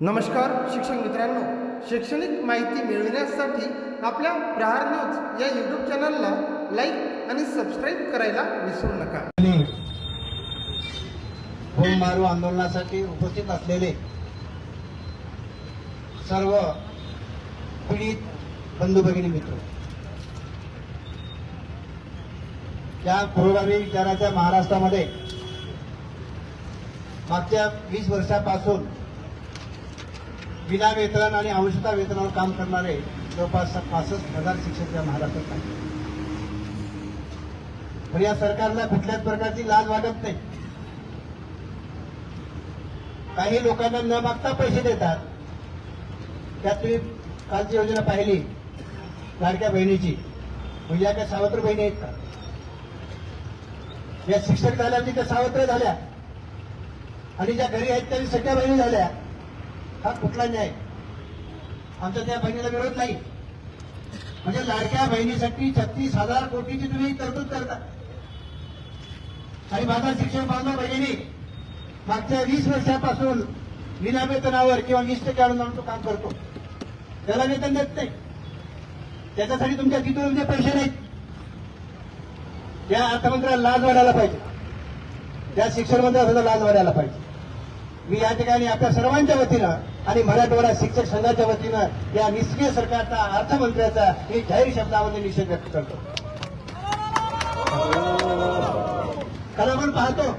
नमस्कार शिक्षक मित्रांनो. शैक्षणिक माहिती मिळविण्यासाठी आपल्या प्रहार न्यूज या यूट्यूब चॅनलला लाईक आणि सबस्क्राईब करायला विसरू नका. आणि मारू आंदोलनासाठी उपस्थित असलेले सर्व पीडित बंधू भगिनी मित्र या पुरोगामी विचाराच्या महाराष्ट्रामध्ये मागच्या वीस वर्षापासून विना वेतन आणि अंशता वेतनावर काम करणारे जवळपास पासष्ट हजार शिक्षक या महाराष्ट्रात आहेत. पण या सरकारला कुठल्याच प्रकारची लाज वाटत नाही. काही लोकांना न मागता पैसे देतात. त्यात तुम्ही कालची योजना पाहिली लाडक्या बहिणीची. म्हणजे या काय सावत्र बहिणी आहेत का? या शिक्षक झाल्या त्या सावत्र झाल्या. आणि ज्या घरी आहेत त्या सगळ्या बहिणी झाल्या. हा कुठला न्याय? आमचा त्या बहिणीला विरोध नाही. म्हणजे लाडक्या बहिणीसाठी छत्तीस हजार कोटीची तुम्ही तरतूद करता. आणि माझा शिक्षण बांधव बहिणी मागच्या वीस वर्षापासून विना वेतनावर किंवा वीस टक्के आणून तो काम करतो. त्याला वेतन देत नाही. त्याच्यासाठी तुमच्या किती पैसे नाहीत. या अर्थमंत्र्याला लाज वाढायला पाहिजे. त्या शिक्षण मंत्र्याला लाज वाढायला पाहिजे. मी या ठिकाणी आपल्या सर्वांच्या वतीनं आणि मराठवाडा शिक्षक संघाच्या वतीनं या निष्क्रिय सरकारचा अर्थमंत्र्याचा मी जाहीर शब्दामध्ये निषेध व्यक्त करतो. कारण आपण पाहतो.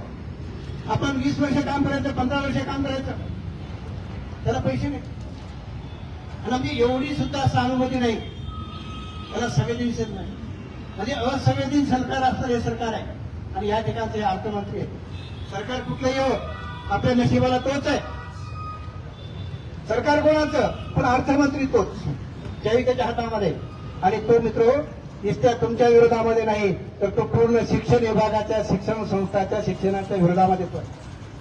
आपण वीस वर्ष काम करायचं पंधरा वर्ष काम करायचं. त्याला पैसे नाही. आणि आमची एवढी सुद्धा सहानुभूती नाही. त्याला संवेदनशील नाही. म्हणजे असंवेदनशील सरकार असतं हे सरकार आहे. आणि या ठिकाणचे हे अर्थमंत्री आहे सरकार कुठलंही हो आपल्या नशिबाला तोच आहे. सरकार कोणाचं? पण अर्थमंत्री तोच. त्याही त्याच्या हातामध्ये. आणि तो मित्र नुसत्या तुमच्या विरोधामध्ये नाही तर तो पूर्ण शिक्षण विभागाच्या शिक्षण संस्थाच्या शिक्षणाच्या विरोधामध्ये पण.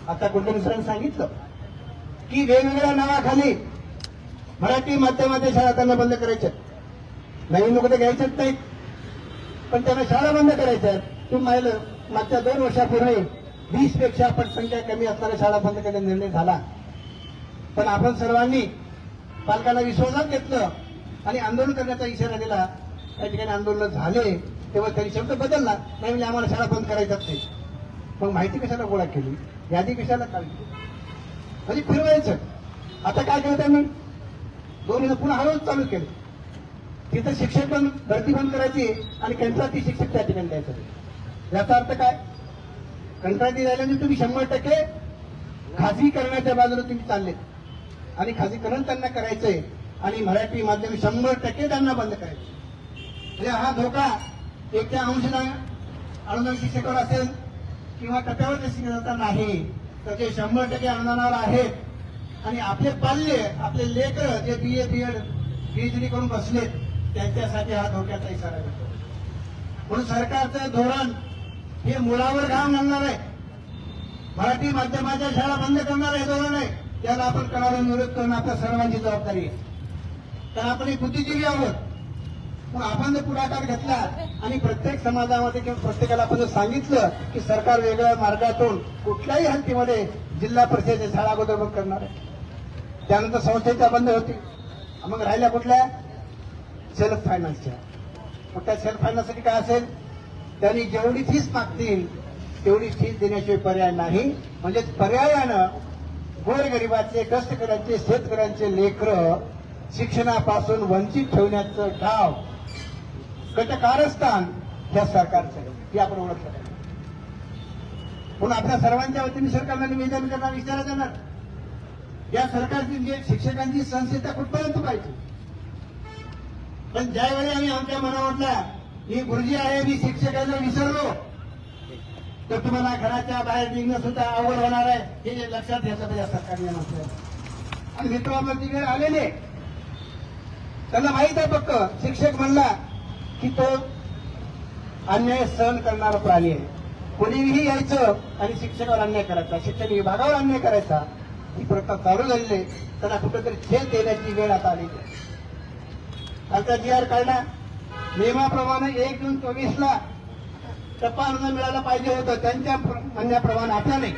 आता कुठल्या सरांनी सांगितलं की वेगवेगळ्या नावाखाली मराठी माध्यमाच्या शाळा त्यांना बंद करायच्या नवीन लोक तर घ्यायचेच नाहीत. पण त्यांना शाळा बंद करायच्या तू पाहिलं मागच्या दोन वर्षापूर्वी वीसपेक्षा पण संख्या कमी असणाऱ्या शाळा बंद करण्याचा निर्णय झाला. पण आपण सर्वांनी पालकांना विश्वासात घेतलं आणि आंदोलन करण्याचा इशारा दिला. त्या ठिकाणी आंदोलन झाले तेव्हा त्यांनी शब्द बदलला. नाही म्हणजे आम्हाला शाळा बंद करायच्याच नाही. मग माहिती कशाला गोळा केली? यादी कशाला काढली? म्हणजे फिरवायचं. आता काय केलं त्यांनी? दोन हजार पुन्हा हळूहळू चालू केले. तिथं शिक्षक पण भरती बंद करायची आणि कंत्राटी शिक्षक त्या ठिकाणी द्यायचं. याचा अर्थ काय? कंत्राटी झाल्याने तुम्ही शंभर टक्के खाजगीकरणाच्या बाजूला तुम्ही चालले आणि खाजगीकरण त्यांना करायचंय. आणि मराठी माध्यम शंभर टक्के त्यांना बंद करायचं म्हणजे हा धोका एक त्या अंशना अनुदान शिक्षकावर असेल किंवा टप्प्यावर शिक्षकाचा नाही तर ते शंभर टक्के अनुदानावर आहेत. आणि आपले पाल्य आपले लेकर जे बी ए बी एड पीएचडी करून बसलेत त्यांच्यासाठी हा धोक्याचा इशारा देतो म्हणून सरकारचं धोरण हे मुलावर घाम घालणार आहे. मराठी माध्यमाच्या शाळा बंद करणार हे धोरण आहे. त्याला आपण करावे विरोध करणं आपल्या सर्वांची जबाबदारी आहे. आपण एक बुद्धिजीवी आहोत. पण आपण जर पुढाकार घेतला आणि प्रत्येक समाजामध्ये किंवा प्रत्येकाला आपण जर सांगितलं की सरकार वेगळ्या मार्गातून कुठल्याही हद्दीमध्ये जिल्हा परिषदेच्या शाळा अगोदर बंद करणार आहे. त्यानंतर संस्थेच्या बंद होती. मग राहिल्या कुठल्या? सेल्फ फायनान्सच्या. मग त्या सेल्फ फायनान्ससाठी काय असेल? त्यांनी जेवढी फीस मागतील तेवढी फीस देण्याशिवाय पर्याय नाही. म्हणजे पर्यायानं गोरगरिबाचे कष्टकऱ्यांचे शेतकऱ्यांचे लेकर शिक्षणापासून वंचित ठेवण्याचं डाव कटकारस्थान ह्या सरकारचं हे आपण ओळखलं पाहिजे. म्हणून आपल्या सर्वांच्या वतीने सरकारला निवेदन करणार विचारा जाणार. या सरकारची जे शिक्षकांची संस्था कुठपर्यंत पाहिजे? पण ज्यावेळी आम्ही आमच्या मनावरला ही गुरुजी आहे मी शिक्षकांना विसरलो. तर तुम्हाला घराच्या बाहेर निघणं सुद्धा अवघड होणार आहे. हे लक्षात घ्यायचं पाहिजे सरकारने म्हटलं आणि मित्र वेळ तिकडे आलेले. त्यांना माहीत आहे फक्त शिक्षक म्हणला की तो अन्याय सहन करणारा प्राणी आहे. कोणीही यायचं आणि शिक्षकावर अन्याय करायचा शिक्षण विभागावर अन्याय करायचा ही प्रथा चालू झालेली आहे. त्यांना कुठेतरी छेद देण्याची वेळ आता आलेली आहे. जी आर काढला नियमाप्रमाणे एक जून चोवीस टप्पा अनुदान मिळायला पाहिजे होतं. त्यांच्या म्हणण्याप्रमाणे आता नाही.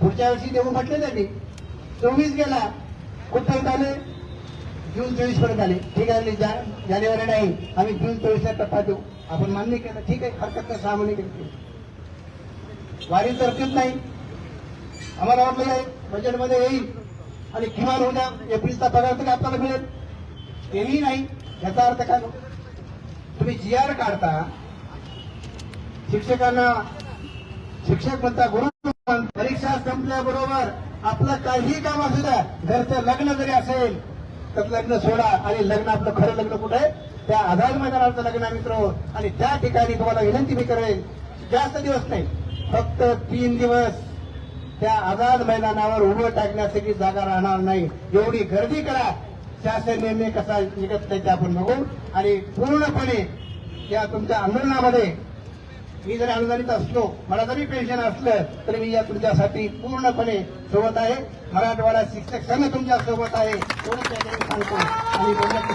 पुढच्या वर्षी देऊ म्हटले त्यांनी. चोवीस गेला. कुठपर्यंत आले जून चोवीसपर्यंत आले. ठीक आहे जानेवारी नाही. आम्ही जून चोवीसला टप्पा देऊ. आपण मान्य केलं. ठीक आहे हरकत नाही. सहा महिने केली वारी तरतूद नाही. आम्हाला वाटलं बजेटमध्ये येईल. आणि किमान उद्या एप्रिलचा पगार तरी आपल्याला मिळेल. तेही नाही. याचा अर्थ काय? तुम्ही जी आर काढता. शिक्षकांना शिक्षक म्हणता गुरु परीक्षा संपल्याबरोबर आपलं काहीही काम असू द्या घरचं लग्न जरी असेल तर लग्न सोडा आणि लग्न आपलं खरं लग्न कुठं आहे? त्या आझाद मैदानाचं लग्न आहे मित्र. आणि त्या ठिकाणी तुम्हाला विनंती मी करेल जास्त दिवस नाही फक्त तीन दिवस त्या आझाद मैदानावर उभं टाकण्यासाठी जागा राहणार नाही. एवढी गर्दी करा. शासन निर्णय कसा निघत नाही ते आपण बघू आणि पूर्णपणे या तुमच्या आंदोलनामध्ये मी जरी अनुदानित असलो मला जरी पेन्शन असलं तरी मी या तुमच्यासाठी पूर्णपणे सोबत आहे. मराठवाडा शिक्षक संघ तुमच्यासोबत आहे. सांगतो. आणि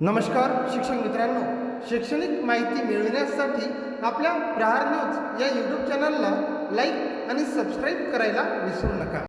नमस्कार शिक्षक मित्रांनो. शैक्षणिक माहिती मिळविण्यासाठी आपल्या प्रहार न्यूज या यूट्यूब चॅनलला लाईक आणि सबस्क्राईब करायला विसरू नका.